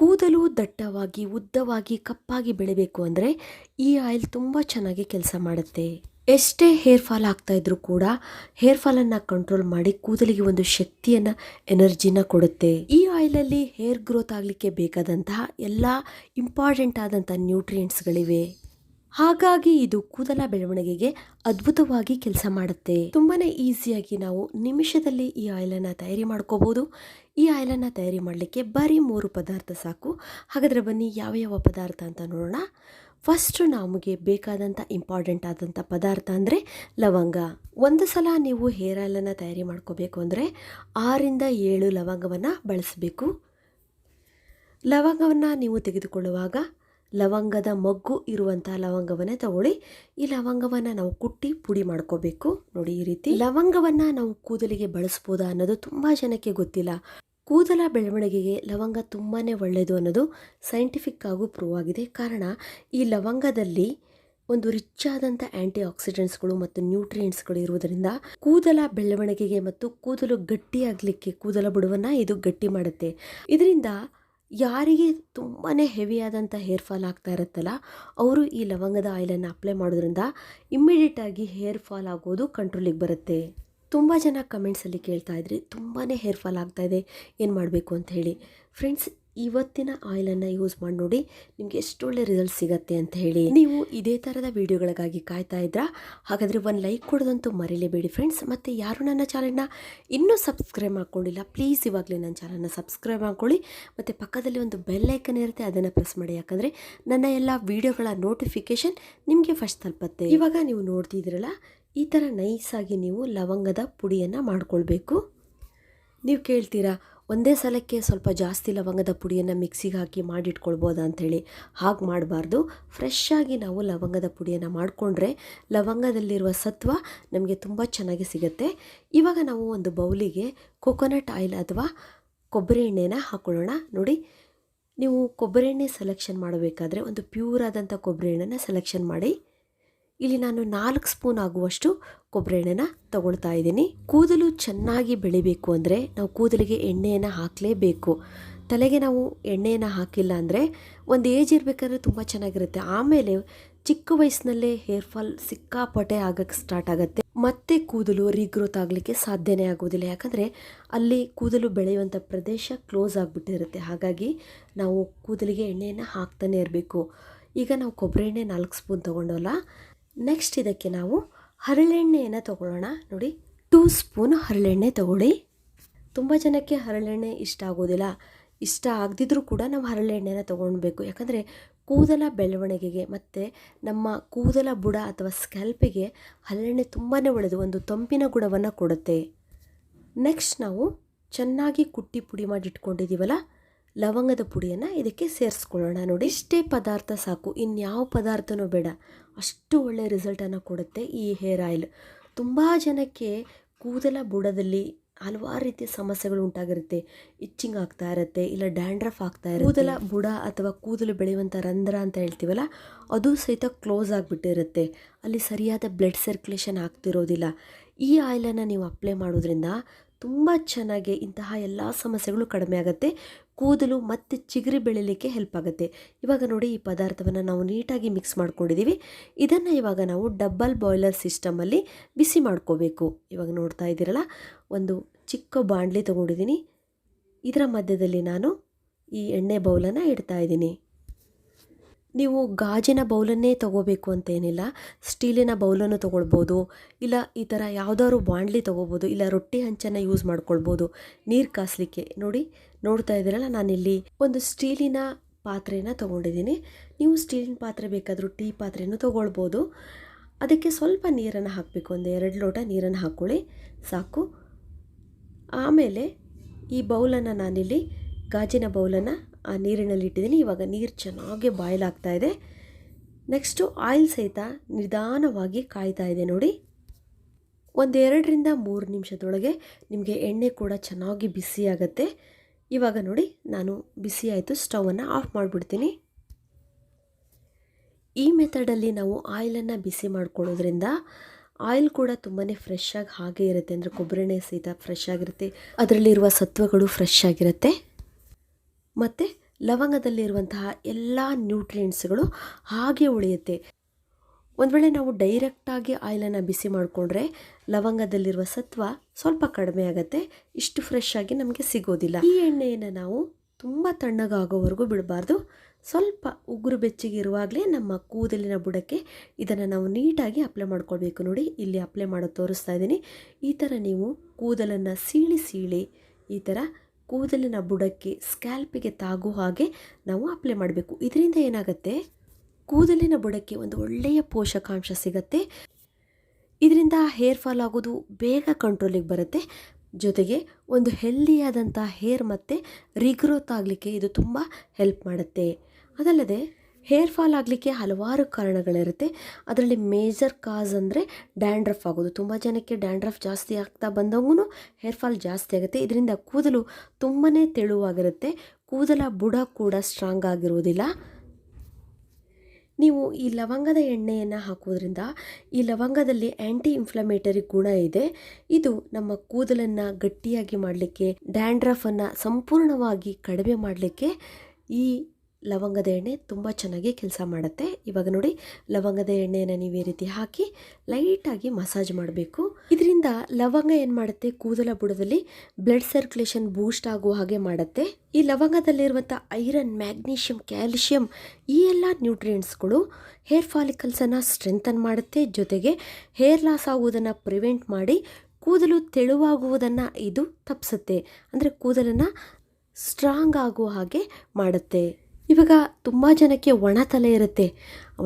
ಕೂದಲು ದಟ್ಟವಾಗಿ, ಉದ್ದವಾಗಿ, ಕಪ್ಪಾಗಿ ಬೆಳಿಬೇಕು ಅಂದರೆ ಈ ಆಯಿಲ್ ತುಂಬ ಚೆನ್ನಾಗಿ ಕೆಲಸ ಮಾಡುತ್ತೆ. ಎಷ್ಟೇ ಹೇರ್ ಫಾಲ್ ಆಗ್ತಾ ಇದ್ರೂ ಕೂಡ ಹೇರ್ ಫಾಲನ್ನು ಕಂಟ್ರೋಲ್ ಮಾಡಿ ಕೂದಲಿಗೆ ಒಂದು ಶಕ್ತಿಯನ್ನು, ಎನರ್ಜಿನ ಕೊಡುತ್ತೆ. ಈ ಆಯಿಲಲ್ಲಿ ಹೇರ್ ಗ್ರೋತ್ ಆಗಲಿಕ್ಕೆ ಬೇಕಾದಂತಹ ಎಲ್ಲ ಇಂಪಾರ್ಟೆಂಟ್ ಆದಂಥ ನ್ಯೂಟ್ರಿಯೆಂಟ್ಸ್ಗಳಿವೆ ಹಾಗಾಗಿ ಇದು ಕೂದಲ ಬೆಳವಣಿಗೆಗೆ ಅದ್ಭುತವಾಗಿ ಕೆಲಸ ಮಾಡುತ್ತೆ. ತುಂಬಾನೇ ಈಸಿಯಾಗಿ ನಾವು ನಿಮಿಷದಲ್ಲಿ ಈ ಆಯಿಲನ್ನು ತಯಾರಿ ಮಾಡ್ಕೋಬಹುದು ಈ ಆಯಿಲನ್ನು ತಯಾರಿ ಮಾಡಲಿಕ್ಕೆ ಬರೀ ಮೂರು ಪದಾರ್ಥ ಸಾಕು. ಹಾಗಾದರೆ ಬನ್ನಿ ಯಾವ ಯಾವ ಪದಾರ್ಥ ಅಂತ ನೋಡೋಣ. ಫಸ್ಟ್ ನಮಗೆ ಬೇಕಾದಂಥ ಇಂಪಾರ್ಟೆಂಟ್ ಆದಂಥ ಪದಾರ್ಥ ಅಂದರೆ ಲವಂಗ. ಒಂದು ಸಲ ನೀವು ಹೇರ್ ಆಯಿಲನ್ನು ತಯಾರಿ ಮಾಡ್ಕೋಬೇಕು ಅಂದರೆ ಆರಿಂದ ಏಳು ಲವಂಗವನ್ನು ಬಳಸಬೇಕು. ಲವಂಗವನ್ನು ನೀವು ತೆಗೆದುಕೊಳ್ಳುವಾಗ ಲವಂಗದ ಮೊಗ್ಗು ಇರುವಂಥ ಲವಂಗವನ್ನೇ ತಗೊಳ್ಳಿ. ಈ ಲವಂಗವನ್ನು ನಾವು ಕುಟ್ಟಿ ಪುಡಿ ಮಾಡ್ಕೋಬೇಕು. ನೋಡಿ ಈ ರೀತಿ. ಲವಂಗವನ್ನು ನಾವು ಕೂದಲಿಗೆ ಬಳಸ್ಬೋದಾ ಅನ್ನೋದು ತುಂಬ ಜನಕ್ಕೆ ಗೊತ್ತಿಲ್ಲ. ಕೂದಲ ಬೆಳವಣಿಗೆಗೆ ಲವಂಗ ತುಂಬಾ ಒಳ್ಳೆಯದು ಅನ್ನೋದು ಸೈಂಟಿಫಿಕ್ ಆಗೂ ಪ್ರೂವ್ ಆಗಿದೆ. ಕಾರಣ, ಈ ಲವಂಗದಲ್ಲಿ ಒಂದು ರಿಚ್ ಆದಂಥ ಆಂಟಿ ಆಕ್ಸಿಡೆಂಟ್ಸ್ಗಳು ಮತ್ತು ನ್ಯೂಟ್ರಿಯೆಂಟ್ಸ್ಗಳು ಇರುವುದರಿಂದ ಕೂದಲ ಬೆಳವಣಿಗೆಗೆ ಮತ್ತು ಕೂದಲು ಗಟ್ಟಿಯಾಗಲಿಕ್ಕೆ, ಕೂದಲ ಬುಡವನ್ನು ಇದು ಗಟ್ಟಿ ಮಾಡುತ್ತೆ. ಇದರಿಂದ ಯಾರಿಗೆ ತುಂಬಾ ಹೆವಿಯಾದಂಥ ಹೇರ್ ಫಾಲ್ ಆಗ್ತಾ ಇರುತ್ತಲ್ಲ, ಅವರು ಈ ಲವಂಗದ ಆಯಿಲನ್ನು ಅಪ್ಲೈ ಮಾಡೋದ್ರಿಂದ ಇಮ್ಮಿಡಿಯೇಟಾಗಿ ಹೇರ್ ಫಾಲ್ ಆಗೋದು ಕಂಟ್ರೋಲಿಗೆ ಬರುತ್ತೆ. ತುಂಬ ಜನ ಕಮೆಂಟ್ಸಲ್ಲಿ ಕೇಳ್ತಾ ಇದ್ರಿ ತುಂಬಾ ಹೇರ್ ಫಾಲ್ ಆಗ್ತಾ ಇದೆ, ಏನು ಮಾಡಬೇಕು ಅಂತ ಹೇಳಿ. ಫ್ರೆಂಡ್ಸ್ ಇವತ್ತಿನ ಆಯಿಲನ್ನು ಯೂಸ್ ಮಾಡಿ ನೋಡಿ ನಿಮಗೆ ಎಷ್ಟು ಒಳ್ಳೆ ರಿಸಲ್ಟ್ ಸಿಗತ್ತೆ ಅಂತ ಹೇಳಿ. ನೀವು ಇದೇ ಥರದ ವಿಡಿಯೋಗಳಿಗಾಗಿ ಕಾಯ್ತಾ ಇದ್ರಾ? ಹಾಗಾದರೆ ಒಂದು ಲೈಕ್ ಕೊಡೋದಂತೂ ಮರೀಲೇಬೇಡಿ ಫ್ರೆಂಡ್ಸ್ ಮತ್ತು ಯಾರು ನನ್ನ ಚಾನಲ್ನ ಇನ್ನೂ ಸಬ್ಸ್ಕ್ರೈಬ್ ಮಾಡ್ಕೊಂಡಿಲ್ಲ ಪ್ಲೀಸ್ ಇವಾಗಲೇ ನನ್ನ ಚಾನಲ್ನ ಸಬ್ಸ್ಕ್ರೈಬ್ ಮಾಡ್ಕೊಳ್ಳಿ. ಮತ್ತು ಪಕ್ಕದಲ್ಲಿ ಒಂದು ಬೆಲ್ ಐಕನ್ ಇರುತ್ತೆ, ಅದನ್ನು ಪ್ರೆಸ್ ಮಾಡಿ. ಯಾಕಂದರೆ ನನ್ನ ಎಲ್ಲ ವಿಡಿಯೋಗಳ ನೋಟಿಫಿಕೇಷನ್ ನಿಮಗೆ ಫಸ್ಟ್ ತಲುಪತ್ತೆ. ಇವಾಗ ನೀವು ನೋಡ್ತಿದ್ದೀರಲ್ಲ, ಈ ಥರ ನೈಸಾಗಿ ನೀವು ಲವಂಗದ ಪುಡಿಯನ್ನು ಮಾಡ್ಕೊಳ್ಬೇಕು. ನೀವು ಕೇಳ್ತೀರಾ, ಒಂದೇ ಸಲಕ್ಕೆ ಸ್ವಲ್ಪ ಜಾಸ್ತಿ ಲವಂಗದ ಪುಡಿಯನ್ನು ಮಿಕ್ಸಿಗೆ ಹಾಕಿ ಮಾಡಿಟ್ಕೊಳ್ಬೋದಾ ಅಂಥೇಳಿ? ಹಾಗೆ ಮಾಡಬಾರ್ದು. ಫ್ರೆಶ್ ಆಗಿ ನಾವು ಲವಂಗದ ಪುಡಿಯನ್ನು ಮಾಡಿಕೊಂಡ್ರೆ ಲವಂಗದಲ್ಲಿರುವ ಸತ್ವ ನಮಗೆ ತುಂಬ ಚೆನ್ನಾಗಿ ಸಿಗುತ್ತೆ. ಇವಾಗ ನಾವು ಒಂದು ಬೌಲಿಗೆ ಕೊಕೊನಟ್ ಆಯಿಲ್ ಅಥವಾ ಕೊಬ್ಬರಿ ಎಣ್ಣೆನ ಹಾಕ್ಕೊಳ್ಳೋಣ ನೋಡಿ, ನೀವು ಕೊಬ್ಬರಿ ಎಣ್ಣೆ ಸೆಲೆಕ್ಷನ್ ಮಾಡಬೇಕಾದ್ರೆ ಒಂದು ಪ್ಯೂರ್ ಆದಂಥ ಕೊಬ್ಬರಿ ಎಣ್ಣೆನ ಸೆಲೆಕ್ಷನ್ ಮಾಡಿ. ಇಲ್ಲಿ ನಾನು ನಾಲ್ಕು ಸ್ಪೂನ್ ಆಗುವಷ್ಟು ಕೊಬ್ಬರಿ ಎಣ್ಣೆನ ತಗೊಳ್ತಾ ಇದ್ದೀನಿ. ಕೂದಲು ಚೆನ್ನಾಗಿ ಬೆಳಿಬೇಕು ಅಂದರೆ ನಾವು ಕೂದಲಿಗೆ ಎಣ್ಣೆಯನ್ನು ಹಾಕಲೇಬೇಕು. ತಲೆಗೆ ನಾವು ಎಣ್ಣೆಯನ್ನು ಹಾಕಿಲ್ಲ ಅಂದರೆ ಒಂದು ಏಜ್ ಇರಬೇಕಾದ್ರೆ ತುಂಬ ಚೆನ್ನಾಗಿರುತ್ತೆ. ಆಮೇಲೆ ಚಿಕ್ಕ ವಯಸ್ಸಿನಲ್ಲೇ ಹೇರ್ ಫಾಲ್ ಸಿಕ್ಕಾಪಟ್ಟೆ ಆಗಕ್ಕೆ ಸ್ಟಾರ್ಟ್ ಆಗುತ್ತೆ. ಮತ್ತೆ ಕೂದಲು ರೀಗ್ರೋತ್ ಆಗಲಿಕ್ಕೆ ಸಾಧ್ಯನೇ ಆಗೋದಿಲ್ಲ ಯಾಕಂದರೆ ಅಲ್ಲಿ ಕೂದಲು ಬೆಳೆಯುವಂಥ ಪ್ರದೇಶ ಕ್ಲೋಸ್ ಆಗಿಬಿಟ್ಟಿರುತ್ತೆ. ಹಾಗಾಗಿ ನಾವು ಕೂದಲಿಗೆ ಎಣ್ಣೆಯನ್ನು ಹಾಕ್ತಾನೆ ಇರಬೇಕು. ಈಗ ನಾವು ಕೊಬ್ಬರಿ ಎಣ್ಣೆ ನಾಲ್ಕು ಸ್ಪೂನ್ ತೊಗೊಂಡೋಲ್ಲ. ನೆಕ್ಸ್ಟ್ ಇದಕ್ಕೆ ನಾವು ಹರಳೆಣ್ಣೆಯನ್ನು ತಗೊಳ್ಳೋಣ. ನೋಡಿ ಟೂ ಸ್ಪೂನ್ ಹರಳೆಣ್ಣೆ ತಗೊಳ್ಳಿ. ತುಂಬ ಜನಕ್ಕೆ ಹರಳೆಣ್ಣೆ ಇಷ್ಟ ಆಗೋದಿಲ್ಲ. ಇಷ್ಟ ಆಗದಿದ್ರೂ ಕೂಡ ನಾವು ಹರಳೆಣ್ಣೆನ ತೊಗೊಳ್ಬೇಕು. ಯಾಕಂದರೆ ಕೂದಲ ಬೆಳವಣಿಗೆಗೆ ಮತ್ತು ನಮ್ಮ ಕೂದಲ ಬುಡ ಅಥವಾ ಸ್ಕ್ಯಾಲ್ಪಿಗೆ ಹರಳೆಣ್ಣೆ ತುಂಬಾ ಒಳ್ಳೆಯದು ಒಂದು ತಂಪಿನ ಗುಣವನ್ನು ಕೊಡುತ್ತೆ. ನೆಕ್ಸ್ಟ್ ನಾವು ಚೆನ್ನಾಗಿ ಕುಟ್ಟಿ ಪುಡಿ ಮಾಡಿ ಇಟ್ಕೊಂಡಿದ್ದೀವಲ್ಲ ಲವಂಗದ ಪುಡಿಯನ್ನು ಇದಕ್ಕೆ ಸೇರಿಸ್ಕೊಳ್ಳೋಣ. ನೋಡಿ, ಇಷ್ಟೇ ಪದಾರ್ಥ ಸಾಕು. ಇನ್ಯಾವ ಪದಾರ್ಥನೂ ಬೇಡ. ಅಷ್ಟು ಒಳ್ಳೆಯ ರಿಸಲ್ಟನ್ನು ಕೊಡುತ್ತೆ ಈ ಹೇರ್ ಆಯಿಲ್ ತುಂಬ ಜನಕ್ಕೆ ಕೂದಲ ಬುಡದಲ್ಲಿ ಹಲವಾರು ರೀತಿಯ ಸಮಸ್ಯೆಗಳು ಉಂಟಾಗಿರುತ್ತೆ. ಇಚ್ಚಿಂಗ್ ಆಗ್ತಾ ಇರುತ್ತೆ, ಇಲ್ಲ ಡ್ಯಾಂಡ್ರಫ್ ಆಗ್ತಾ ಇರುತ್ತೆ. ಕೂದಲ ಬುಡ ಅಥವಾ ಕೂದಲು ಬೆಳೆಯುವಂಥ ರಂಧ್ರ ಅಂತ ಹೇಳ್ತೀವಲ್ಲ, ಅದು ಸಹಿತ ಕ್ಲೋಸ್ ಆಗಿಬಿಟ್ಟಿರುತ್ತೆ. ಅಲ್ಲಿ ಸರಿಯಾದ ಬ್ಲಡ್ ಸರ್ಕ್ಯುಲೇಷನ್ ಆಗ್ತಿರೋದಿಲ್ಲ. ಈ ಆಯಿಲನ್ನು ನೀವು ಅಪ್ಲೈ ಮಾಡೋದ್ರಿಂದ ತುಂಬ ಚೆನ್ನಾಗಿ ಇಂತಹ ಎಲ್ಲ ಸಮಸ್ಯೆಗಳು ಕಡಿಮೆ ಆಗುತ್ತೆ. ಕೂದಲು ಮತ್ತೆ ಚಿಗುರಿ ಬೆಳಿಲಿಕ್ಕೆ ಹೆಲ್ಪ್ ಆಗುತ್ತೆ. ಇವಾಗ ನೋಡಿ ಈ ಪದಾರ್ಥವನ್ನು ನಾವು ನೀಟಾಗಿ ಮಿಕ್ಸ್ ಮಾಡ್ಕೊಂಡಿದ್ದೀವಿ ಇದನ್ನು ಇವಾಗ ನಾವು ಡಬ್ಬಲ್ ಬಾಯ್ಲರ್ ಸಿಸ್ಟಮಲ್ಲಿ ಬಿಸಿ ಮಾಡ್ಕೋಬೇಕು. ಇವಾಗ ನೋಡ್ತಾ ಇದ್ದೀರಲ್ಲ, ಒಂದು ಚಿಕ್ಕ ಬಾಣಲಿ ತೊಗೊಂಡಿದ್ದೀನಿ. ಇದರ ಮಧ್ಯದಲ್ಲಿ ನಾನು ಈ ಎಣ್ಣೆ ಬೌಲನ್ನು ಇಡ್ತಾ ಇದ್ದೀನಿ. ನೀವು ಗಾಜಿನ ಬೌಲನ್ನೇ ತೊಗೋಬೇಕು ಅಂತೇನಿಲ್ಲ ಸ್ಟೀಲಿನ ಬೌಲನ್ನು ತೊಗೊಳ್ಬೋದು. ಇಲ್ಲ ಈ ಥರ ಯಾವುದಾದ್ರು ಬಾಂಡ್ಲಿ ತೊಗೋಬೋದು. ಇಲ್ಲ ರೊಟ್ಟಿ ಹಂಚನ್ನು ಯೂಸ್ ಮಾಡ್ಕೊಳ್ಬೋದು. ನೀರು ಕಾಸಲಿಕ್ಕೆ. ನೋಡಿ ನೋಡ್ತಾ ಇದ್ದೀರಲ್ಲ, ನಾನಿಲ್ಲಿ ಒಂದು ಸ್ಟೀಲಿನ ಪಾತ್ರೆನ ತೊಗೊಂಡಿದ್ದೀನಿ. ನೀವು ಸ್ಟೀಲಿನ ಪಾತ್ರೆ ಬೇಕಾದರೂ ಟೀ ಪಾತ್ರೆಯನ್ನು ತೊಗೊಳ್ಬೋದು. ಅದಕ್ಕೆ ಸ್ವಲ್ಪ ನೀರನ್ನು ಹಾಕಬೇಕು, ಒಂದು ಎರಡು ಲೋಟ ನೀರನ್ನು ಹಾಕ್ಕೊಳ್ಳಿ, ಸಾಕು. ಆಮೇಲೆ ಈ ಬೌಲನ್ನು ನಾನಿಲ್ಲಿ ಗಾಜಿನ ಬೌಲನ್ನು ಆ ನೀರಿನಲ್ಲಿ ಇಟ್ಟಿದ್ದೀನಿ. ಇವಾಗ ನೀರು ಚೆನ್ನಾಗಿ ಬಾಯ್ಲ್ ಆಗ್ತಾ ಇದೆ. ನೆಕ್ಸ್ಟು ಆಯಿಲ್ ಸಹಿತ ನಿಧಾನವಾಗಿ ಕಾಯ್ತಾ ಇದೆ ನೋಡಿ. ಒಂದೆರಡರಿಂದ ಮೂರು ನಿಮಿಷದೊಳಗೆ ನಿಮಗೆ ಎಣ್ಣೆ ಕೂಡ ಚೆನ್ನಾಗಿ ಬಿಸಿ ಆಗುತ್ತೆ. ಇವಾಗ ನೋಡಿ, ನಾನು ಬಿಸಿ ಆಯಿತು ಸ್ಟವನ್ನು ಆಫ್ ಮಾಡಿಬಿಡ್ತೀನಿ. ಈ ಮೆಥಡಲ್ಲಿ ನಾವು ಆಯಿಲನ್ನು ಬಿಸಿ ಮಾಡ್ಕೊಳ್ಳೋದ್ರಿಂದ ಆಯಿಲ್ ಕೂಡ ತುಂಬಾ ಫ್ರೆಶ್ ಆಗಿ ಹಾಗೆ ಇರುತ್ತೆ ಅಂದರೆ ಕೊಬ್ಬರೆಣ್ಣೆ ಸಹಿತ ಫ್ರೆಶ್ ಆಗಿರುತ್ತೆ. ಅದರಲ್ಲಿರುವ ಸತ್ವಗಳು ಫ್ರೆಶ್ ಆಗಿರುತ್ತೆ. ಮತ್ತು ಲವಂಗದಲ್ಲಿರುವಂತಹ ಎಲ್ಲ ನ್ಯೂಟ್ರಿಯೆಂಟ್ಸ್ಗಳು ಹಾಗೆ ಉಳಿಯುತ್ತೆ. ಒಂದು ವೇಳೆ ನಾವು ಡೈರೆಕ್ಟಾಗಿ ಆಯಿಲನ್ನು ಬಿಸಿ ಮಾಡಿಕೊಂಡ್ರೆ ಲವಂಗದಲ್ಲಿರುವ ಸತ್ವ ಸ್ವಲ್ಪ ಕಡಿಮೆ ಆಗುತ್ತೆ. ಇಷ್ಟು ಫ್ರೆಶ್ ಆಗಿ ನಮಗೆ ಸಿಗೋದಿಲ್ಲ. ಈ ಎಣ್ಣೆಯನ್ನು ನಾವು ತುಂಬ ತಣ್ಣಗಾಗೋವರೆಗೂ ಬಿಡಬಾರ್ದು. ಸ್ವಲ್ಪ ಉಗುರು ಬೆಚ್ಚಿಗೆ ಇರುವಾಗಲೇ ನಮ್ಮ ಕೂದಲಿನ ಬುಡಕ್ಕೆ ಇದನ್ನು ನಾವು ನೀಟಾಗಿ ಅಪ್ಲೈ ಮಾಡ್ಕೊಳ್ಬೇಕು ನೋಡಿ. ಇಲ್ಲಿ ಅಪ್ಲೈ ಮಾಡೋದು ತೋರಿಸ್ತಾ ಇದ್ದೀನಿ. ಈ ಥರ ನೀವು ಕೂದಲನ್ನು ಸೀಳಿ ಸೀಳಿ ಈ ಥರ ಕೂದಲಿನ ಬುಡಕ್ಕೆ ಸ್ಕ್ಯಾಲ್ಪಿಗೆ ತಾಗೋ ಹಾಗೆ ನಾವು ಅಪ್ಲೈ ಮಾಡಬೇಕು. ಇದರಿಂದ ಏನಾಗುತ್ತೆ? ಕೂದಲಿನ ಬುಡಕ್ಕೆ ಒಂದು ಒಳ್ಳೆಯ ಪೋಷಕಾಂಶ ಸಿಗತ್ತೆ. ಇದರಿಂದ ಹೇರ್ ಫಾಲ್ ಆಗೋದು ಬೇಗ ಕಂಟ್ರೋಲಿಗೆ ಬರುತ್ತೆ. ಜೊತೆಗೆ ಒಂದು ಹೆಲ್ದಿಯಾದಂಥ ಹೇರ್ ಮತ್ತು ರಿಗ್ರೋತ್ ಆಗಲಿಕ್ಕೆ ಇದು ತುಂಬ ಹೆಲ್ಪ್ ಮಾಡುತ್ತೆ. ಅದಲ್ಲದೆ ಹೇರ್ ಫಾಲ್ ಆಗಲಿಕ್ಕೆ ಹಲವಾರು ಕಾರಣಗಳಿರುತ್ತೆ. ಅದರಲ್ಲಿ ಮೇಜರ್ ಕಾಸ್ ಅಂದರೆ ಡ್ಯಾಂಡ್ರಫ್ ಆಗೋದು. ತುಂಬ ಜನಕ್ಕೆ ಡ್ಯಾಂಡ್ರಫ್ ಜಾಸ್ತಿ ಆಗ್ತಾ ಬಂದಂಗೂ ಹೇರ್ ಫಾಲ್ ಜಾಸ್ತಿ ಆಗುತ್ತೆ. ಇದರಿಂದ ಕೂದಲು ತುಂಬಾ ತೆಳುವಾಗಿರುತ್ತೆ. ಕೂದಲ ಬುಡ ಕೂಡ ಸ್ಟ್ರಾಂಗ್ ಆಗಿರುವುದಿಲ್ಲ. ನೀವು ಈ ಲವಂಗದ ಎಣ್ಣೆಯನ್ನು ಹಾಕೋದ್ರಿಂದ ಈ ಲವಂಗದಲ್ಲಿ ಆ್ಯಂಟಿ ಇನ್ಫ್ಲಮೇಟರಿ ಗುಣ ಇದೆ. ಇದು ನಮ್ಮ ಕೂದಲನ್ನು ಗಟ್ಟಿಯಾಗಿ ಮಾಡಲಿಕ್ಕೆ ಡ್ಯಾಂಡ್ರಫನ್ನು ಸಂಪೂರ್ಣವಾಗಿ ಕಡಿಮೆ ಮಾಡಲಿಕ್ಕೆ ಈ ಲವಂಗದ ಎಣ್ಣೆ ತುಂಬ ಚೆನ್ನಾಗಿ ಕೆಲಸ ಮಾಡುತ್ತೆ. ಇವಾಗ ನೋಡಿ, ಲವಂಗದ ಎಣ್ಣೆಯನ್ನು ನೀವು ಈ ರೀತಿ ಹಾಕಿ ಲೈಟಾಗಿ ಮಸಾಜ್ ಮಾಡಬೇಕು. ಇದರಿಂದ ಲವಂಗ ಏನು ಮಾಡುತ್ತೆ? ಕೂದಲ ಬುಡದಲ್ಲಿ ಬ್ಲಡ್ ಸರ್ಕ್ಯುಲೇಷನ್ ಬೂಸ್ಟ್ ಆಗುವ ಹಾಗೆ ಮಾಡುತ್ತೆ. ಈ ಲವಂಗದಲ್ಲಿರುವಂಥ ಐರನ್, ಮ್ಯಾಗ್ನೀಷಿಯಂ, ಕ್ಯಾಲ್ಶಿಯಂ ಈ ಎಲ್ಲ ನ್ಯೂಟ್ರಿಯೆಂಟ್ಸ್ಗಳು ಹೇರ್ ಫಾಲಿಕಲ್ಸನ್ನು ಸ್ಟ್ರೆಂಥನ್ ಮಾಡುತ್ತೆ. ಜೊತೆಗೆ ಹೇರ್ ಲಾಸ್ ಆಗುವುದನ್ನು ಪ್ರಿವೆಂಟ್ ಮಾಡಿ ಕೂದಲು ತೆಳುವಾಗುವುದನ್ನು ಇದು ತಪ್ಪಿಸುತ್ತೆ. ಅಂದರೆ ಕೂದಲನ್ನು ಸ್ಟ್ರಾಂಗ್ ಆಗುವ ಹಾಗೆ ಮಾಡುತ್ತೆ. ಇವಾಗ ತುಂಬ ಜನಕ್ಕೆ ಒಣ ತಲೆ ಇರುತ್ತೆ.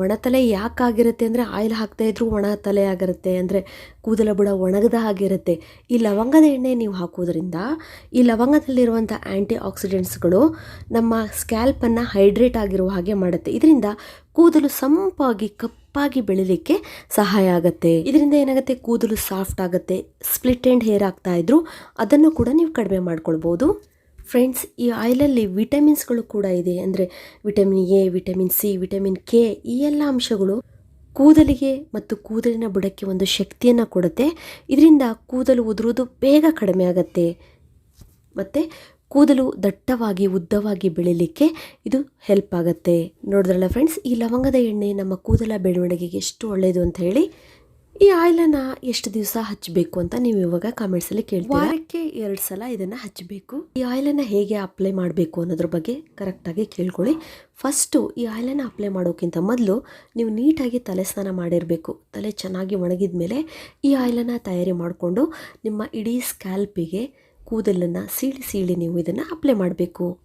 ಒಣ ತಲೆ ಯಾಕಾಗಿರುತ್ತೆ ಅಂದರೆ ಆಯಿಲ್ ಹಾಕ್ತಾ ಇದ್ರೂ ಒಣ ತಲೆ ಆಗಿರುತ್ತೆ, ಅಂದರೆ ಕೂದಲ ಬುಡ ಒಣಗದ ಹಾಗಿರುತ್ತೆ. ಈ ಲವಂಗದ ಎಣ್ಣೆ ನೀವು ಹಾಕೋದ್ರಿಂದ ಈ ಲವಂಗದಲ್ಲಿರುವಂಥ ಆ್ಯಂಟಿ ಆಕ್ಸಿಡೆಂಟ್ಸ್ಗಳು ನಮ್ಮ ಸ್ಕ್ಯಾಲ್ಪನ್ನು ಹೈಡ್ರೇಟ್ ಆಗಿರುವ ಹಾಗೆ ಮಾಡುತ್ತೆ. ಇದರಿಂದ ಕೂದಲು ಸಂಪಾಗಿ ಕಪ್ಪಾಗಿ ಬೆಳಿಲಿಕ್ಕೆ ಸಹಾಯ ಆಗುತ್ತೆ. ಇದರಿಂದ ಏನಾಗುತ್ತೆ? ಕೂದಲು ಸಾಫ್ಟ್ ಆಗುತ್ತೆ. ಸ್ಪ್ಲಿಟ್ ಆ್ಯಂಡ್ ಹೇರ್ ಆಗ್ತಾ ಇದ್ರು. ಅದನ್ನು ಕೂಡ ನೀವು ಕಡಿಮೆ ಮಾಡ್ಕೊಳ್ಬೋದು. ಫ್ರೆಂಡ್ಸ್ ಈ ಆಯಿಲಲ್ಲಿ ವಿಟಮಿನ್ಸ್ಗಳು ಕೂಡ ಇದೆ. ಅಂದರೆ vitamin A, vitamin C, vitamin K ಈ ಎಲ್ಲ ಅಂಶಗಳು ಕೂದಲಿಗೆ ಮತ್ತು ಕೂದಲಿನ ಬುಡಕ್ಕೆ ಒಂದು ಶಕ್ತಿಯನ್ನು ಕೊಡುತ್ತೆ. ಇದರಿಂದ ಕೂದಲು ಉದುರುವುದು ಬೇಗ ಕಡಿಮೆ ಆಗುತ್ತೆ. ಮತ್ತು ಕೂದಲು ದಟ್ಟವಾಗಿ, ಉದ್ದವಾಗಿ ಬೆಳೀಲಿಕ್ಕೆ ಇದು ಹೆಲ್ಪ್ ಆಗುತ್ತೆ. ನೋಡಿದ್ರಲ್ಲ ಫ್ರೆಂಡ್ಸ್ ಈ ಲವಂಗದ ಎಣ್ಣೆ ನಮ್ಮ ಕೂದಲ ಬೆಳವಣಿಗೆಗೆ ಎಷ್ಟು ಒಳ್ಳೆಯದು ಅಂತ ಹೇಳಿ ಈ ಆಯಿಲನ್ನು ಎಷ್ಟು ದಿವಸ ಹಚ್ಚಬೇಕು ಅಂತ ನೀವು ಇವಾಗ ಕಾಮೆಂಟ್ಸಲ್ಲಿ ಕೇಳ್ತೀರಾ? ವಾರಕ್ಕೆ ಎರಡು ಸಲ ಇದನ್ನು ಹಚ್ಚಬೇಕು ಈ ಆಯಿಲನ್ನು ಹೇಗೆ ಅಪ್ಲೈ ಮಾಡಬೇಕು ಅನ್ನೋದ್ರ ಬಗ್ಗೆ ಕರೆಕ್ಟಾಗಿ ಕೇಳ್ಕೊಳ್ಳಿ. ಫಸ್ಟು ಈ ಆಯಿಲನ್ನು ಅಪ್ಲೈ ಮಾಡೋಕ್ಕಿಂತ ಮೊದಲು ನೀವು ನೀಟಾಗಿ ತಲೆ ಸ್ನಾನ ಮಾಡಿರಬೇಕು. ತಲೆ ಚೆನ್ನಾಗಿ ಒಣಗಿದ ಮೇಲೆ ಈ ಆಯಿಲನ್ನು ತಯಾರಿ ಮಾಡಿಕೊಂಡು ನಿಮ್ಮ ಇಡೀ ಸ್ಕ್ಯಾಲ್ಪಿಗೆ ಕೂದಲನ್ನು ಸೀಳಿ ಸೀಳಿ ನೀವು ಇದನ್ನು ಅಪ್ಲೈ ಮಾಡಬೇಕು.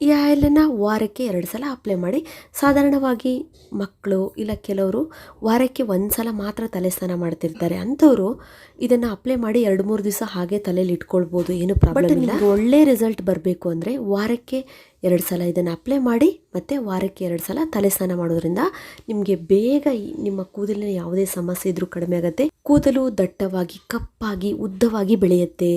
ಈ ಆಯಿಲನ್ನು ವಾರಕ್ಕೆ ಎರಡು ಸಲ ಅಪ್ಲೈ ಮಾಡಿ. ಸಾಧಾರಣವಾಗಿ ಮಕ್ಕಳು ಇಲ್ಲ ಕೆಲವರು ವಾರಕ್ಕೆ ಒಂದು ಸಲ ಮಾತ್ರ ತಲೆ ಸ್ನಾನ ಮಾಡ್ತಿರ್ತಾರೆ. ಅಂಥವರು ಇದನ್ನು ಅಪ್ಲೈ ಮಾಡಿ ಎರಡು ಮೂರು ದಿವಸ ಹಾಗೆ ತಲೆಯಲ್ಲಿ ಇಟ್ಕೊಳ್ಬೋದು. ಏನು ಪ್ರಾಬ್ಲಮ್ ಇಲ್ಲ. ಒಳ್ಳೆ ರಿಸಲ್ಟ್ ಬರಬೇಕು ಅಂದರೆ ವಾರಕ್ಕೆ ಎರಡು ಸಲ ಇದನ್ನು ಅಪ್ಲೈ ಮಾಡಿ ಮತ್ತು ವಾರಕ್ಕೆ ಎರಡು ಸಲ ತಲೆ ಸ್ನಾನ ಮಾಡೋದ್ರಿಂದ ನಿಮಗೆ ಬೇಗ ನಿಮ್ಮ ಕೂದಲಿನ ಯಾವುದೇ ಸಮಸ್ಯೆ ಇದ್ರೂ ಕಡಿಮೆ ಆಗುತ್ತೆ. ಕೂದಲು ದಟ್ಟವಾಗಿ ಕಪ್ಪಾಗಿ ಉದ್ದವಾಗಿ ಬೆಳೆಯುತ್ತೆ.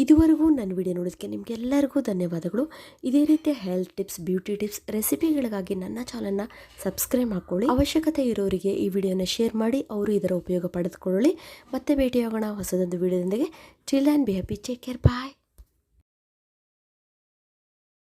ಇದುವರೆಗೂ ನನ್ನ ವಿಡಿಯೋ ನೋಡೋದಕ್ಕೆ ನಿಮಗೆಲ್ಲರಿಗೂ ಧನ್ಯವಾದಗಳು. ಇದೇ ರೀತಿಯ ಹೆಲ್ತ್ ಟಿಪ್ಸ್ ಬ್ಯೂಟಿ ಟಿಪ್ಸ್ ರೆಸಿಪಿಗಳಿಗಾಗಿ ನನ್ನ ಚಾನಲ್ನ ಸಬ್ಸ್ಕ್ರೈಬ್ ಮಾಡ್ಕೊಳ್ಳಿ. ಅವಶ್ಯಕತೆ ಇರೋರಿಗೆ ಈ ವಿಡಿಯೋನ ಶೇರ್ ಮಾಡಿ, ಅವರು ಇದರ ಉಪಯೋಗ ಪಡೆದುಕೊಳ್ಳಿ ಮತ್ತೆ ಭೇಟಿಯಾಗೋಣ ಹೊಸದೊಂದು ವಿಡಿಯೋದೊಂದಿಗೆ. Chill and be happy care bye